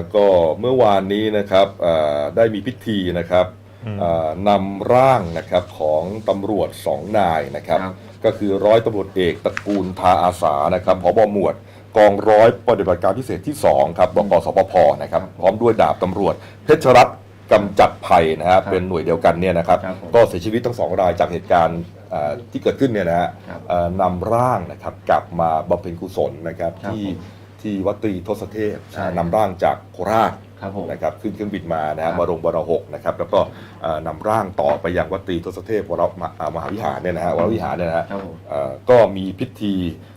แล้วก็เมื่อวานนี้นะครับอ่าได้มีพิธีนะครับอืมอ่านำร่างนะครับของตำรวจสองนายนะครับครับ ก็คือร้อยตำรวจเอกตระกูลทาอาสานะครับผบหมวดกองร้อยปฏิบัติการพิเศษที่ 2 ครับบกสปพนะครับ พร้อมด้วยดาบตำรวจ เพชรรัตน์กำจัดภัยนะฮะครับเป็นหน่วยเดียวกันเนี่ยนะครับครับผมก็เสียชีวิตทั้งสองรายจากเหตุการณ์อ่าที่เกิดขึ้นเนี่ยนะฮะครับเอ่อนำร่างนะครับกลับมาบำเพ็ญกุศลนะครับครับที่ผม ที่วัดตรีทศเทพใช่ นำร่างจากโคราชครับผม นะครับขึ้นเครื่องบินมานะครัฮะบ มาลงบรหกนะครับแล้วก็เอ่อนำร่างต่อไปยังวัดตรีทศเทพวรมหามหาวิหารเนี่ยนะฮะวรวิหารเนี่ยนะฮะ ครับผม เอ่อก็มีพิธี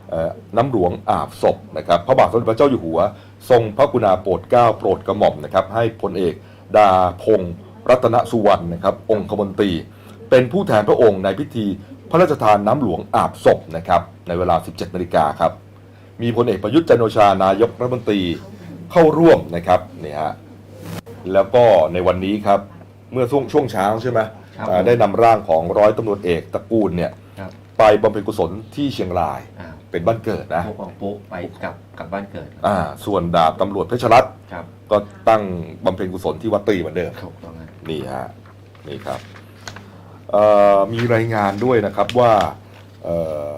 เอ่อน้ำหลวงอาบศพนะครับพระบาทสมเด็จพระเจ้าอยู่หัว ทรงพระกรุณาโปรดเกล้าโปรดกระหม่อมนะครับให้พลเอกดาพงศ์รัตนสุวรรณนะครับองคมนตรี เป็นผู้แทนพระองค์ในพิธีพระราชทานน้ำหลวงอาบศพนะครับในเวลา 17นาฬิกาครับ มีพลเอกประยุทธ์จันทร์โอชานายกรัฐมนตรีเข้าร่วมนะครับนี่ฮะแล้วก็ในวันนี้ครับเมื่อช่วงช่วงเช้าใช่ไหมครับอ่าได้นำร่างของร้อยตำรวจเอกตระกูลเนี่ยครับ ไปบำเพ็ญกุศลที่เชียงรายอ่าเป็นบ้านเกิดนะพวกของปุ๊ไปกลับกลับบ้านเกิดอ่าส่วนดาบตำรวจเพชรรัตน์ครับก็ตั้งบำเพ็ญกุศลที่วัดตรีเหมือนเดิม ถูกต้องนะนี่ฮะนี่ครับเอ่อมีรายงานด้วยนะครับว่าเอ่อ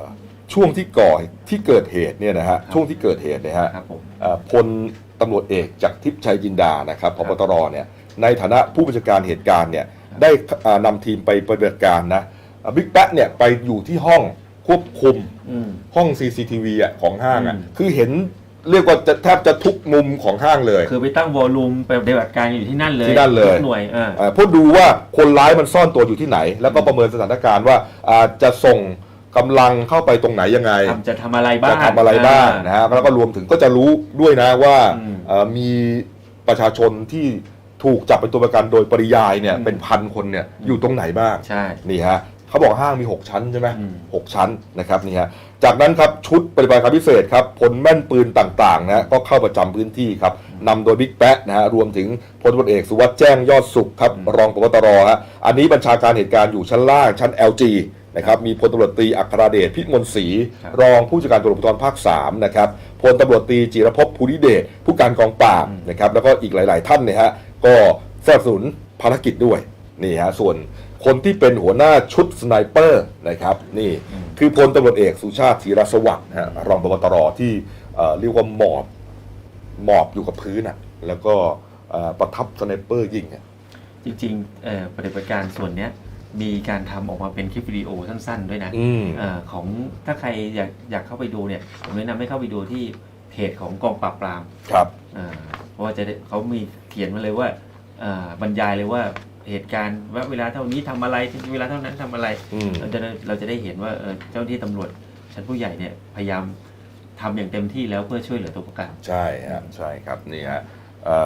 ช่วงที่ก่อที่เกิดเหตุเนี่ยนะฮะช่วงที่เกิดเหตุเนี่ยฮะครับผมเอ่อพลตำรวจเอกจากทิพย์ชัยจินดานะครับพบตรเนี่ยในฐานะผู้บัญชาการเหตุการณ์เนี่ยได้อ่านำทีมไปปฏิบัติการนะอ่าบิ๊กแป๊ะเนี่ยไปอยู่ที่ห้องควบคุมอืม ห้อง CCTV อะของห้างอะอืม คือเห็นเรียกว่าจะแทบจะทุกมุมของห้างเลย คือไปตั้งวอลลุ่มไปปฏิบัติการอยู่ที่นั่นเลยที่นั่นเลย ทุกหน่วยเออเอ่อเพื่อดูว่าคนร้ายมันซ่อนตัวอยู่ที่ไหน แล้วก็ประเมินสถานการณ์ว่าอ่าจะส่ง กำลังเข้าไปตรงไหนยังไงทำจะทำอะไรบ้างจะทำอะไรบ้างนะฮะแล้วก็รวมถึงก็จะรู้ด้วยนะว่าอืมเอ่อมีประชาชนที่ถูกจับเป็นตัวประกันโดยปริยายเนี่ยอืมเป็นพันคนเนี่ยอยู่ตรงไหนบ้างใช่นี่ฮะเขาบอกห้างมี 6 ชั้นใช่ไหมอืมหกชั้นนะครับนี่ฮะจากนั้นครับชุดปฏิบัติการพิเศษครับพลแม่นปืนต่างๆนะก็เข้าประจำพื้นที่ครับนำโดยบิ๊กแป๊ะนะฮะรวมถึงพลตำรวจเอกสุวัสด์แจ้งยอดสุขครับรองพบตรฮะอันนี้บัญชาการเหตุการณ์อยู่ชั้นล่างชั้น LG นะครับมีพลตำรวจตรีอัครเดชพิมลศรีรองผู้จัดการตำรวจภูธรภาค3นะครับพลตำรวจตรีจิรภพภูริเดชผู้การกองปราบนะครับแล้วก็อีกหลาย ๆ ท่านเนี่ยฮะก็สนับสนุนภารกิจด้วยนี่ฮะส่วนคนที่เป็นหัวหน้าชุดสไนเปอร์นะครับนี่คือพลตำรวจเอกสุชาติธีรสวัสดิ์นะฮะรองพบตรที่เอ่อเรียกว่าหมอบ หมอบอยู่กับพื้นอะแล้วก็เอ่อประทับสไนเปอร์ยิงอะจริงๆเอ่อปฏิบัติการส่วนเนี้ย มีการทำออกมาเป็นคลิปวิดีโอสั้นๆ ด้วยนะอืม เอ่อของถ้าใครอยากอยากเข้าไปดูเนี่ยผมแนะนำให้เข้าไปดูที่เพจของกองปราบปรามครับอ่าเพราะว่าจะได้เขามีเขียนมาเลยว่าอ่าบรรยายเลยว่าเหตุการณ์ว่าเวลาเท่านี้ทำอะไรเวลาเท่านั้นทำอะไร อืม เราจะได้เราจะได้เห็นว่าเอ่อเจ้าหน้าที่ตำรวจชั้นผู้ใหญ่เนี่ยพยายามทำอย่างเต็มที่แล้วเพื่อช่วยเหลือตัวประกัน ใช่ฮะใช่ครับนี่ฮะเอ่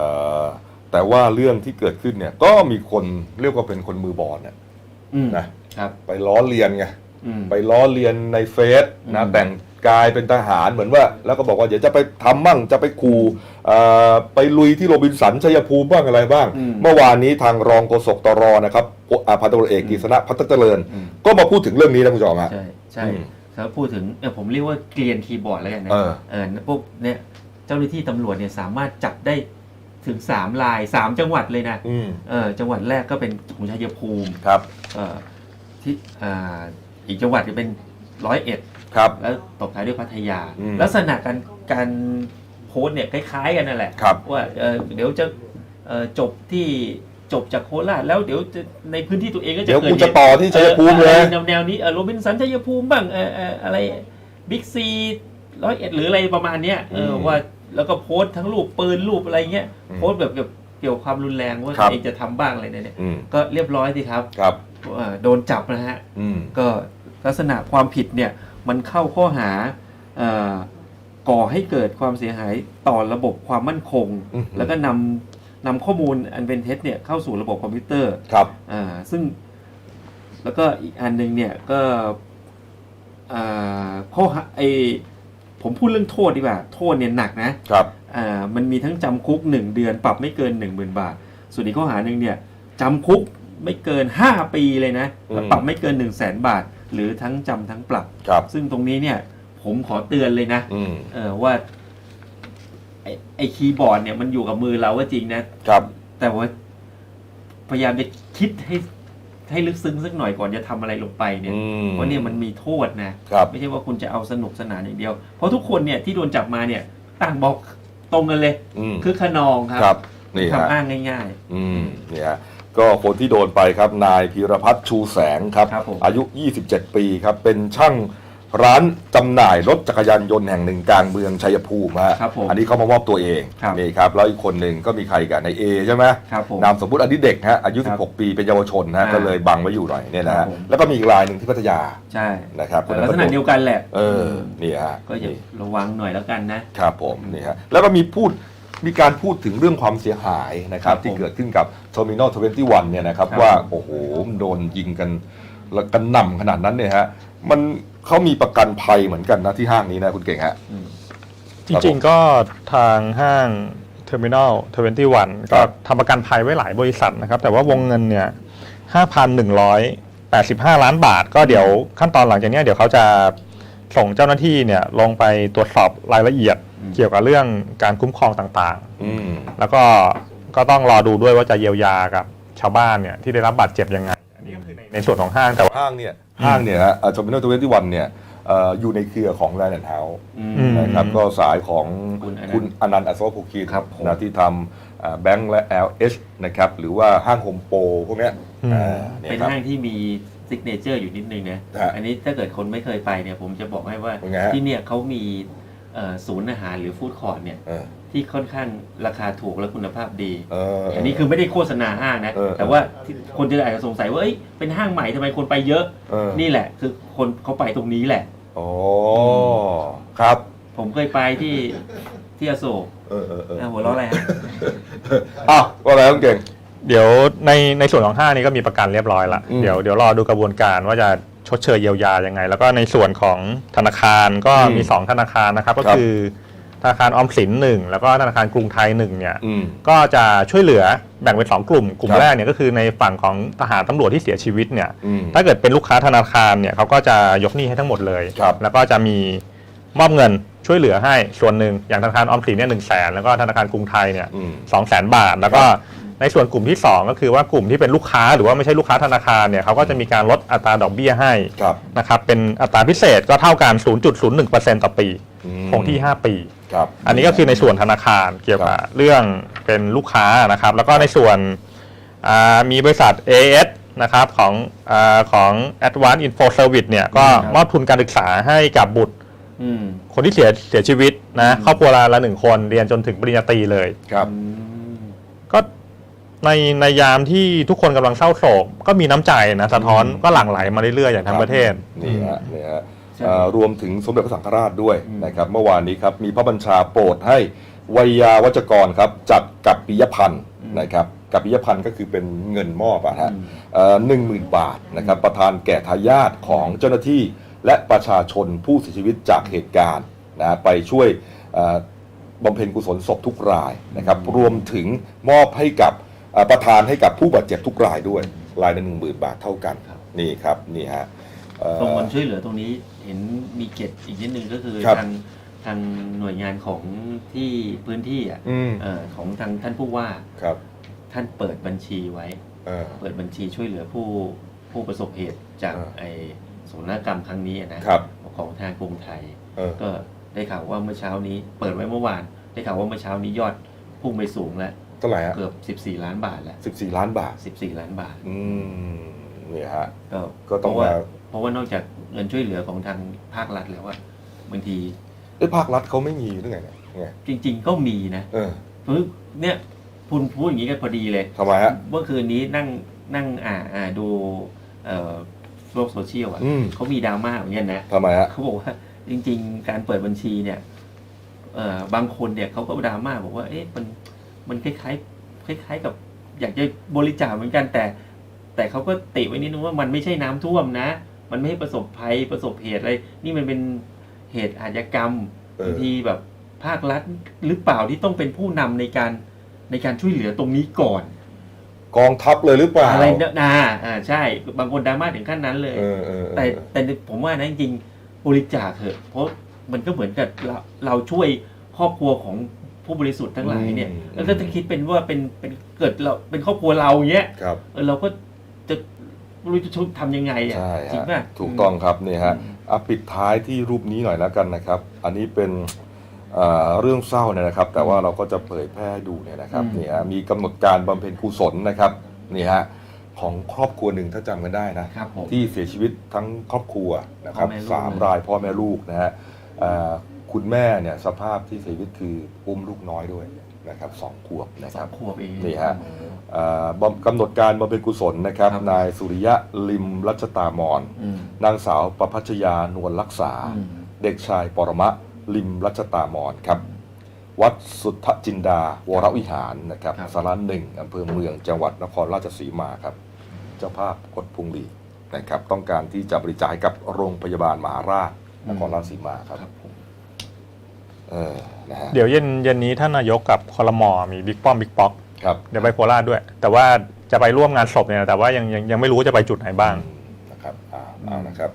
อแต่ว่าเรื่องที่เกิดขึ้นเนี่ยก็มีคนเรียกว่าเป็นคนมือบอลเนี่ย อืมนะครับ ไปล้อเลียนไงอืม ไปล้อเลียนในเฟซนะอืมแต่งกายเป็นทหารเหมือนว่า แล้วก็บอกว่าเดี๋ยวจะไปทำมั่งจะไปขู่เอ่อไปลุยที่โรบินสันชัยภูมิบ้างอะไรบ้าง อืมเมื่อวานนี้ทางรองโฆษกตรนะครับอ่าพันตำรวจเอกกฤษณะพัฒนเจริญ อืม ก็มาพูดถึงเรื่องนี้นะคุณผู้ชมฮะ ใช่ใช่อืมเขาพูดถึงเออผมเรียกว่าเกลียนคีย์บอร์ดแล้วกันนะเออ เออพวกเนี่ยเจ้าหน้าที่ตำรวจเนี่ยสามารถจับได้ ถึงสามลายสามจังหวัดเลยนะอืมเออจังหวัดแรกก็เป็นของชัยภูมิครับ เอ่อที่อ่าอีกจังหวัดก็เป็นร้อยเอ็ดครับ แล้วตบท้ายด้วยพัทยา อืม ลักษณะการการโพสต์เนี่ยคล้าย ๆ กันนั่นแหละ ครับ ว่าเอ่อเดี๋ยวจะเอ่อจบที่จบจากโคราชแล้วเดี๋ยวจะในพื้นที่ตัวเองก็จะเดี๋ยวกิกูหจะตุต่อที่ชัยภูมิเลยอออะไรแนวแนวนี้เออโรบินสันชัยภูมิบ้างเออเอออะไรบิ๊กซีร้อยเอ็ดหรืออะไรประมาณเนี้ยเอออืมว่า แล้วก็โพสต์ทั้งรูปปืนรูปอะไรเงี้ยอืมโพสต์แบบเกี่ยวเกี่ยวกับความรุนแรงว่าครัตับวเองจะทำบ้างอะไรเนี่ยอืมก็เรียบร้อยสิครับครับเอ่อโดนจับนะฮะอืมก็ลักษณะความผิดเนี่ยมันเข้าข้อหาเอ่อก่อให้เกิดความเสียหายต่อระบบความมั่นคงอืมแล้วก็นำนำข้อมูลอันเป็นเท็จเนี่ยเข้าสู่ระบบคอมพิวเตอร์ครับอ่าซึ่ง แล้วก็อีกอันหนึ่งเนี่ยก็อ่าข้อหาไอ ผมพูดเรื่องโทษดีกว่า โทษเนี่ยหนักนะครับอ่ามันมีทั้งจำคุก 1 เดือนปรับไม่เกิน 1 0,000 บาท ส่วนอีกข้อหาหนึ่งเนี่ยจำคุกไม่เกิน 5 ปีเลยนะแล้วปรับไม่เกิน 1 0 0 0 0แสนบาท หรือทั้งจำทั้งปรับ ครับ ซึ่งตรงนี้เนี่ยผมขอเตือนเลยนะอืมเออว่าไอ้ไอ้คีย์บอร์ดเนี่ยมันอยู่กับมือเราก็จริงนะ ครับ แต่ว่าพยายามจะคิดให้ ให้ลึกซึ้งสักหน่อยก่อนจะทำอะไรลงไปเนี่ยอืมเพราะเนี่ยมันมีโทษนะครับไม่ใช่ว่าคุณจะเอาสนุกสนานอย่างเดียว เพราะทุกคนเนี่ยที่โดนจับมาเนี่ยต่างบอกตรงกันเลยอืมคือขนองครัครับนี่ฮะทำอ้างง่ายอืมเนี่ยฮะก็คนที่โดนไปครับนายพีรพัฒน์ชูแสงครับครับผมอายุ 27 ปีครับ เป็นช่าง ร้านจำหน่ายรถจักรยานยนต์แห่งหนึ่งกลางเมืองชัยภูมิฮะครับผมอันนี้เขามามอบตัวเองครับนี่ครับแล้วอีกคนหนึ่งก็มีใครกันในเอใช่ไหมๆครับผมนามสมมุติอันนี้เด็กฮะอายุ ครับ16 ปีเป็นเยาวชนฮะอ่าก็เลยบังไว้อยู่หน่อยเนี่ยนะครัฮะบผม แล้วก็มีอีกรายหนึ่งที่พัทยาใช่นะครับลักษณะเดียวกันแหละเออนี่ฮะก็อย่านี่ระวังหน่อยแล้วกันนะ ครับผมนี่ฮะแล้วก็มีพูดมีการพูดถึงเรื่องความเสียหายนะครับครับผมที่เกิดขึ้นกับ Terminal 21เนี่ยนะครับครับ ว่าโอ้โหมันโดนยิงกันแล้วกันหน่ำขนาดนั้นเนี่ยฮะมัน เขามีประกันภัยเหมือนกันนะที่ห้างนี้นะคุณเก่งฮะอืมจริงๆก็ทางห้าง Terminal 21ก็ทำประกันภัยไว้หลายบริษัทนะครับ แต่ว่าวงเงินเนี่ย5,185ล้านบาท ก็เดี๋ยวขั้นตอนหลังจากเนี้ยเดี๋ยวเขาจะส่งเจ้าหน้าที่เนี่ยลงไปตรวจสอบรายละเอียดอืมเกี่ยวกับเรื่องการคุ้มครองต่างอืมๆแล้วก็ก็ต้องรอดูด้วยว่าจะเยียวยากับชาวบ้านเนี่ยที่ได้รับบาดเจ็บยังไงอันนี้ก็คือในในส่วนของห้างแต่ว่าห้างเนี่ย ห้างเนี่ยฮะเทอร์มินอลทเวนตี้วันเนี่ยเอ่ออยู่ในเครือของแลนด์เฮาส์อืมอืมนะครับก็สายของคุณอนันต์คุณอนันต์อัศวภูคินครับผม นะที่ทำแบงก์และ LH นะครับหรือว่าห้างโฮมโปรพวกเนี้ยอืม อ่าเนี่ยเป็นครับ ห้างที่มีซิกเนเจอร์อยู่นิดนึงนะ ฮะอันนี้ถ้าเกิดคนไม่เคยไปเนี่ยผมจะบอกให้ว่าเป็นไงฮะ ที่เนี่ยเขามีเอ่อ ศูนย์อาหารหรือฟู้ดคอร์ทเนี่ย เออที่ค่อนข้างราคาถูกและคุณภาพดี เอออันนี้คือไม่ได้โฆษณาห้างนะ เออแต่ว่าที่คนจะอาจจะสงสัยว่าเอ้ยเป็นห้างใหม่ทำไมคนไปเยอะ เออ นี่แหละ คือคนเขาไปตรงนี้แหละอ๋อครับ ผมเคยไปที่ที่อโศกเออเออเอออะหัวเราะอะไรฮะ อ้าวว่าอะไรต้องเก่ง เดี๋ยวในในส่วนของห้างนี้ก็มีประกันเรียบร้อยละอืม เดี๋ยวเดี๋ยวรอดูกระบวนการว่าจะ ชดเชยเยียวยายังไง แล้วก็ในส่วนของธนาคารก็อืมมี 2 ธนาคารนะครับ ก็ครับคือธนาคารออมสินหนึ่งแล้วก็ธนาคารกรุงไทยหนึ่งเนี่ยอืม ก็จะช่วยเหลือแบ่งเป็นสองกลุ่ม กลุ่มครับ แรกเนี่ยก็คือในฝั่งของทหารตำรวจที่เสียชีวิตเนี่ย อืม ถ้าเกิดเป็นลูกค้าธนาคารเนี่ยเขาก็จะยกหนี้ให้ทั้งหมดเลย ครับแล้วก็จะมีมอบเงินช่วยเหลือให้ส่วนหนึ่งอย่างธนาคารออมสินเนี่ยหนึ่งแสนแล้วก็ธนาคารกรุงไทยเนี่ยอืมสองแสนบาท แล้วก็ ในส่วนกลุ่มที่ 2 ก็คือว่ากลุ่มที่เป็นลูกค้าหรือว่าไม่ใช่ลูกค้าธนาคารเนี่ยเขาก็จะมีการลดอัตราดอกเบี้ยให้ครับนะครับเป็นอัตราพิเศษก็เท่ากัน 0.01%ต่อปีอืมคงที่ 5 ปีครับอันนี้ก็คือในส่วนธนาคารเกี่ยวกับเรื่องเป็นลูกค้านะครับ แล้วก็ในส่วนอ่ามีบริษัท AS นะครับของอาของ Advanced Info Service เนี่ยก็ครับมอบทุนการศึกษาให้กับบุตรอืมคนที่เสียเสียชีวิตนะอืมครอบครัวละละหนึ่งคนเรียนจนถึงปริญญาตรีเลยครับอืมก็ ในในยามที่ทุกคนกำลังเศร้าโศก ก็มีน้ำใจนะสะท้อนอืมก็หลั่งไหลมาเรื่อยๆอย่างทั้งประเทศ นี่ฮะนี่ฮะใช่เอ่อรวมถึงสมเด็จพระสังฆราชด้วยอืมนะครับเมื่อวานนี้ครับมีพระบัญชาโปรดให้วัยยาวัจกรครับจัดกับปิยพันธ์นะครับกับปิยพันธ์ก็คือเป็นเงินมอบอะฮะอืมหนึ่งหมื่นบาทนะครับประธานแก่ทายาทของเจ้าหน้าที่และประชาชนผู้เสียชีวิตจากเหตุการณ์นะไปช่วยเอ่อบำเพ็ญกุศลศพทุกรายนะครับรวมถึงมอบให้กับเอ่อ ประธานให้กับผู้บาดเจ็บทุกรายด้วย รายละหนึ่งหมื่นบาทเท่ากันครับนี่ครับนี่ฮะเอ่อตรงมันช่วยเหลือตรงนี้เห็นมีเกตอีกนิดนึงก็คือครับทางทางหน่วยงานของที่พื้นที่อะอืมเอ่อของทางท่านผู้ว่าครับ ท่านเปิดบัญชีไว้เออเปิดบัญชีช่วยเหลือผู้ผู้ประสบเหตุจากอ่าไอโศกนาฏกรรมครั้งนี้นะครับของทางกรุงไทยเออก็ได้ข่าวว่าเมื่อเช้านี้ เปิดไว้เมื่อวาน ได้ข่าวว่าเมื่อเช้านี้ยอดพุ่งไปสูงแล้ว เท่าไหร่ฮะเกือบ 14 ล้านบาทแล้วสิบสี่ล้านบาท 14 ล้านบาทอืมเนี่ยฮะ ก็ก็ต้องเพราะว่ามา เพราะว่านอกจากเงินช่วยเหลือของทางภาครัฐแล้วว่าบางทีเอ้ยภาครัฐเขาไม่มีหรือไงเนี่ยไงจริง ๆ ก็มีนะเออคือเนี่ยพูดพูดอย่างนี้กันพอดีเลย ทำไมฮะ เมื่อคืนนี้นั่งนั่งอ่าอ่าดูเอ่อโลกโซเชียลอะอืม เขามีดราม่าเหมือนกันนะ ทำไมฮะ เขาบอกว่าจริง ๆ การเปิดบัญชีเนี่ยเอ่อบางคนเนี่ยเขาก็ดราม่าบอกว่าเอ๊ะมัน มันคล้ายๆคล้ายๆกับอยากจะบริจาคเหมือนกันแต่ แต่เขาก็ติไว้นิดนึงว่ามันไม่ใช่น้ำท่วมนะ มันไม่ให้ประสบภัยประสบเหตุอะไร นี่มันเป็นเหตุอาชญากรรมเออบางทีแบบภาครัฐหรือเปล่าที่ต้องเป็นผู้นำในการในการช่วยเหลือตรงนี้ก่อน กองทัพเลยหรือเปล่าอะไรเนี่ยนะอ่าใช่ บางคนดราม่าถึงขั้นนั้นเลยเออเออเออแต่แต่ผมว่านะจริงๆบริจาคเถอะเพราะมันก็เหมือนกับเราเราช่วยครอบครัวของ ผู้บริสุทธิ์ทั้งหลายเนี่ย อืม แล้วก็จะคิดเป็นว่าเป็นเป็นเกิดเราเป็นครอบครัวเราเงี้ยครับ เออเราก็จะไม่รู้จะทำยังไงอะใช่จริงฮะป่ะ ถูกต้องครับนี่ฮะอืม อะปิดท้ายที่รูปนี้หน่อยแล้วกันนะครับ อันนี้เป็นอ่าเรื่องเศร้าเนี่ยนะครับ แต่ว่าเราก็จะเผยแพร่ให้ดูเนี่ยนะครับนี่ฮะมีกำหนดการบำเพ็ญกุศลนะครับนี่ฮะของครอบครัวหนึ่งถ้าจำกันได้นะ ครับผม ที่เสียชีวิตทั้งครอบครัวนะครับพ่อแม่ลูกสามรายพ่อแม่ลูกนะฮะอ่า คุณแม่เนี่ยสภาพที่เสียชีวิตคืออุ้มลูกน้อยด้วยนะครับสองขวบนะคสรัอบงขวบเองนี่ฮะอ่าบำกำหนดการบำเพ็ญกุศลนะครับครับนายสุริยะลิมรัชตามอนอืมนางสาวประพัชยานวลรักษา อืมเด็กชายปรมะลิมรัชตามอนครับ วัดสุทธจินดาวรวิหารนะครับครับ สาระหนึ่งอำเภอเมืองจังหวัดนครราชสีมาครับ เจ้าภาพกดพุงหลีนะครับ ต้องการที่จะบริจาคให้กับโรงพยาบาลมหาราชนครราชสีมาครับ ครับผม เออนะฮะเดี๋ยวเย็นเย็นนี้ท่านนายกกับคอรมอมีบิ๊กป้อมบิ๊กป๊อกครับเดี๋ยวไปโคราชด้วย แต่ว่าจะไปร่วมงานศพเนี่ยแต่ว่ายังยังยังไม่รู้ว่าจะไปจุดไหนบ้างนะครับอ่าเอานะครับ